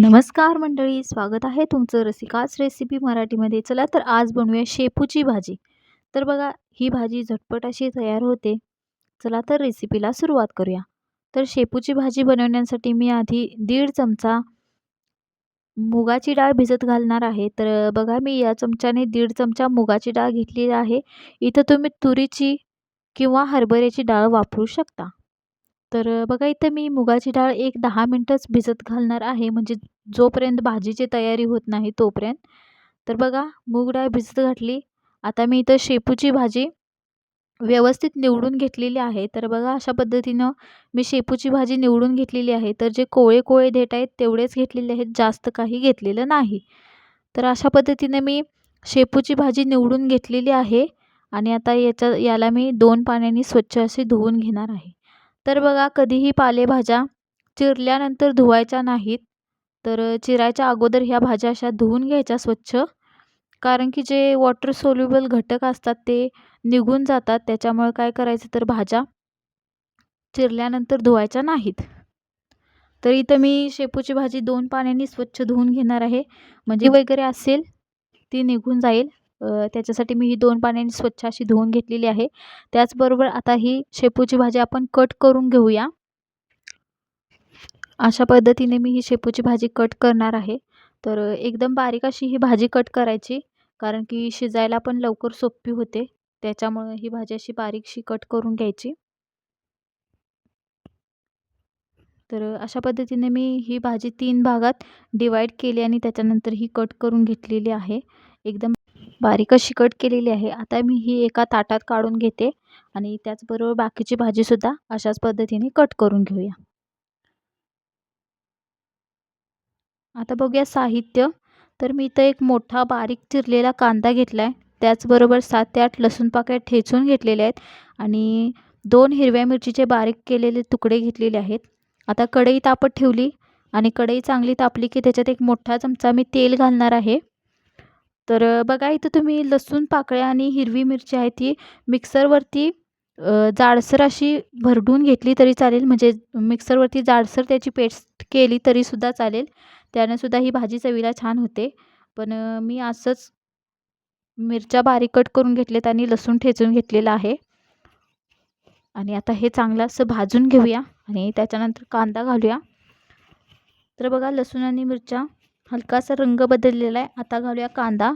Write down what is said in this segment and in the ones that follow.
नमस्कार मंडळी स्वागत आहे तुमचं रसिकाच रेसिपी मराठीमध्ये. चला तर आज बनवूया शेपूची भाजी. तर बघा ही भाजी झटपट अशी तयार होते. चला तर रेसिपीला सुरुवात करूया. तर शेपूची भाजी बनवण्यासाठी मी आधी दीड चमचा मुगाची डाळ भिजत घालणार आहे. तर बघा मी या चमच्याने दीड चमचा मुगाची डाळ घेतलेली आहे. इथं तुम्ही तुरीची किंवा हरभऱ्याची डाळ वापरू शकता. तर बघा इथं मी मुगाची डाळ एक दहा मिनटंच भिजत घालणार आहे. म्हणजे जोपर्यंत भाजीची तयारी होत नाही तोपर्यंत. तर बघा मूग डाळ भिजत घातली. आता मी इथं शेपूची भाजी व्यवस्थित निवडून घेतलेली आहे. तर बघा अशा पद्धतीनं मी शेपूची भाजी निवडून घेतलेली आहे. तर जे कोळे कोळे देठ आहेत तेवढेच घेतलेले आहेत. जास्त काही घेतलेलं नाही. तर अशा पद्धतीने मी शेपूची भाजी निवडून घेतलेली आहे. आणि आता याच्या याला मी दोन पाण्याने स्वच्छ अशी धुवून घेणार आहे. तर बघा कधीही पालेभाज्या चिरल्यानंतर धुवायच्या नाहीत तर चिरायच्या अगोदर ह्या भाज्या अशा धुवून घ्यायच्या स्वच्छ. कारण की जे वॉटर सोल्युबल घटक असतात ते निघून जातात त्याच्यामुळे काय करायचं तर भाज्या चिरल्यानंतर धुवायच्या नाहीत. तर इथं मी शेपूची भाजी दोन पाण्याने स्वच्छ धुवून घेणार आहे. म्हणजे वगैरे असेल ती निघून जाईल. त्याच्यासाठी मी ही दोन पाण्याने स्वच्छ अशी धुवून घेतलेली आहे. त्याचबरोबर आता ही शेपूची भाजी आपण कट करून घेऊया. अशा पद्धतीने मी ही शेपूची भाजी कट करणार आहे. तर एकदम बारीक अशी ही भाजी कट करायची कारण की शिजायला पण लवकर सोपी होते. त्याच्यामुळे ही भाजी अशी बारीकशी कट करून घ्यायची. तर अशा पद्धतीने मी ही भाजी तीन भागात डिवाईड केली आणि त्याच्यानंतर ही कट करून घेतलेली आहे. एकदम बारीक अशी कट केलेली आहे. आता मी ही एका ताटात काढून घेते आणि त्याचबरोबर बाकीची भाजीसुद्धा अशाच पद्धतीने कट करून घेऊया. आता बघूया साहित्य. तर मी इथं एक मोठा बारीक चिरलेला कांदा घेतला आहे त्याचबरोबर सात ते आठ लसूण पाकळ्या ठेचून घेतलेले आहेत आणि दोन हिरव्या मिरचीचे बारीक केलेले तुकडे घेतलेले आहेत. आता कढई तापत ठेवली आणि कढई चांगली तापली की त्याच्यात एक मोठा चमचा मी तेल घालणार आहे. तर बघा इथं तुम्ही लसूण पाकळ्या आणि हिरवी मिरची आहे ती मिक्सरवरती जाडसर अशी भरडून घेतली तरी चालेल. म्हणजे मिक्सरवरती जाडसर त्याची पेस्ट केली तरीसुद्धा चालेल. त्यानंसुद्धा ही भाजी चवीला छान होते. पण मी असंच मिरच्या बारीक कट करून घेतलेत आणि लसूण ठेचून घेतलेलं आहे. आणि आता हे चांगलं असं भाजून घेऊया आणि त्याच्यानंतर कांदा घालूया. तर बघा लसूण आणि मिरच्या हलकासा रंग बदललेला आहे. आता घालूया कांदा.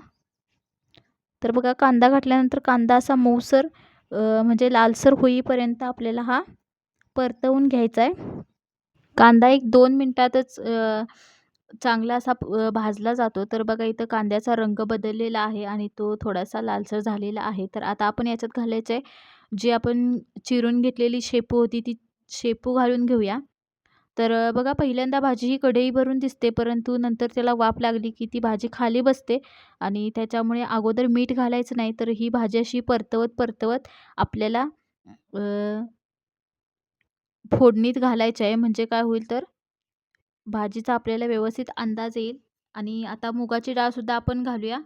तर बघा कांदा घातल्यानंतर कांदा असा मऊसर म्हणजे लालसर होईपर्यंत आपल्याला हा परतवून घ्यायचा आहे. कांदा एक दोन मिनटातच चांगला असा भाजला जातो. तर बघा इथं कांद्याचा रंग बदललेला आहे आणि तो थोडासा लालसर झालेला आहे. तर आता आपण याच्यात घालायचं आहे. जी आपण चिरून घेतलेली शेपू होती ती शेपू घालून घेऊया. तर बघा पहिल्यांदा भाजी ही कढई भरून दिसते परंतु नंतर त्याला वाफ लागली की ती भाजी खाली बसते आणि त्याच्यामुळे अगोदर मीठ घालायचं नाही तर ही भाजी अशी परतवत परतवत आपल्याला फोडणीत घालायचं आहे. म्हणजे काय होईल तर भाजीचा आपल्याला व्यवस्थित अंदाज येईल आणि आता मुगाची डाळसुद्धा आपण घालूया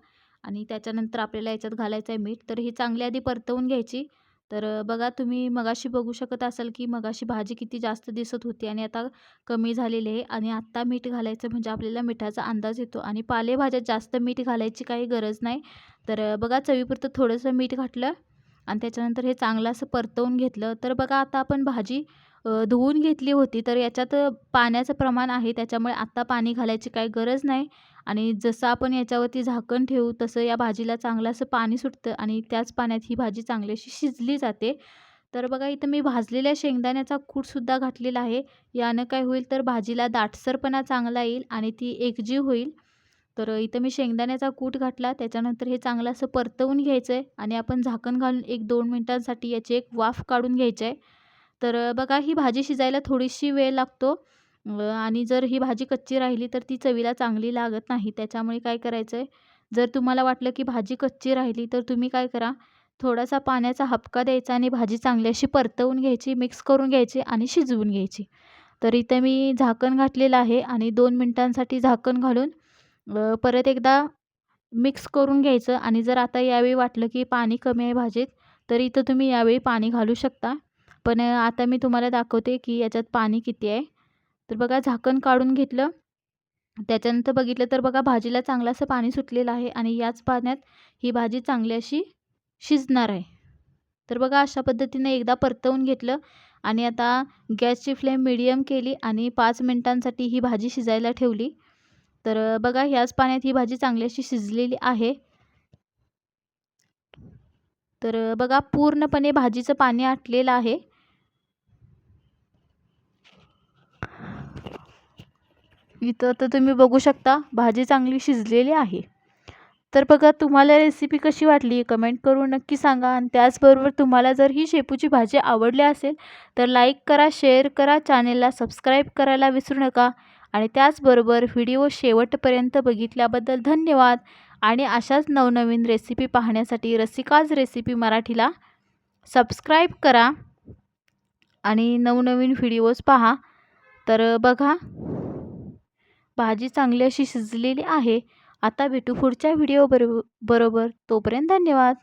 आणि त्याच्यानंतर आपल्याला याच्यात घालायचं आहे मीठ. तर ही चांगली आधी परतवून घ्यायची तर बघा तुम्ही मगाशी बघू शकत असाल की मगाशी भाजी किती जास्त दिसत होती आणि आता कमी झालेली आहे आणि आत्ता मीठ घालायचं म्हणजे आपल्याला मिठाचा अंदाज येतो आणि पालेभाज्यात जास्त मीठ घालायची काही गरज नाही. तर बघा चवीपुरतं थोडंसं मीठ घातलं आणि त्याच्यानंतर हे चांगलं असं परतवून घेतलं. तर बघा आता आपण भाजी धुवून घेतली होती. तर याच्यात पाण्याचं प्रमाण आहे. त्याच्यामुळे आत्ता पाणी घालायची काही गरज नाही. आणि जसं आपण याच्यावरती झाकण ठेवू तसं या भाजीला चांगलं असं पाणी सुटतं आणि त्याच पाण्यात ही भाजी चांगली अशी शिजली जाते. तर बघा इथं मी भाजलेल्या शेंगदाण्याचा कूटसुद्धा घातलेला आहे. यानं काय होईल तर भाजीला दाटसरपणा चांगला येईल आणि ती एकजीव होईल. तर इथं मी शेंगदाण्याचा कूट घातला. त्याच्यानंतर हे चांगलं असं परतवून घ्यायचं आहे आणि आपण झाकण घालून एक दोन मिनटांसाठी याची एक वाफ काढून घ्यायची आहे तर बघा ही भाजी शिजायला थोडीशी वेळ लागतो. आणि जर ही भाजी कच्ची राहिली तर ती चवीला चांगली लागत नाही. त्याच्यामुळे काय करायचं आहे जर तुम्हाला वाटलं की भाजी कच्ची राहिली तर तुम्ही काय करा? थोडासा पाण्याचा हपका द्यायचा आणि भाजी चांगली अशी परतवून घ्यायची मिक्स करून घ्यायची आणि शिजवून घ्यायची. तर इथं मी झाकण घातलेलं आहे आणि दोन मिनटांसाठी झाकण घालून परत एकदा मिक्स करून घ्यायचं. आणि जर आता यावेळी वाटलं की पाणी कमी आहे भाजीत तर इथं तुम्ही यावेळी पाणी घालू शकता. पण आता मी तुम्हाला दाखवते की याच्यात पाणी किती आहे. तर बघा झाकण काढून घेतलं. त्याच्यानंतर बघितलं तर बघा भाजीला चांगलं असं पाणी सुटलेलं आहे आणि याच पाण्यात ही भाजी चांगली अशी शिजणार आहे. तर बघा अशा पद्धतीने एकदा परतवून घेतलं आणि आता गॅसची फ्लेम मिडियम केली आणि पाच मिनटांसाठी ही भाजी शिजायला ठेवली. तर बघा ह्याच पाण्यात ही भाजी चांगली अशी शिजलेली आहे. तर बघा पूर्णपणे भाजीचं पाणी आटलेलं आहे. इथं तर तुम्ही बघू शकता भाजी चांगली शिजलेली आहे. तर बघा तुम्हाला रेसिपी कशी वाटली? कमेंट करून नक्की सांगा. आणि त्याचबरोबर तुम्हाला जर ही शेपूची भाजी आवडली असेल तर लाईक करा शेअर करा चॅनेलला सबस्क्राईब करायला विसरू नका. आणि त्याचबरोबर व्हिडिओ शेवटपर्यंत बघितल्याबद्दल धन्यवाद. आणि अशाच नवनवीन रेसिपी पाहण्यासाठी रसिकाज रेसिपी मराठीला सबस्क्राईब करा. आणि नवनवीन व्हिडिओज पहा. तर बघा भाजी चांगली अशी शिजलेली आहे. आता भेटू पुढच्या व्हिडिओ बरो बरोबर. तोपर्यंत धन्यवाद.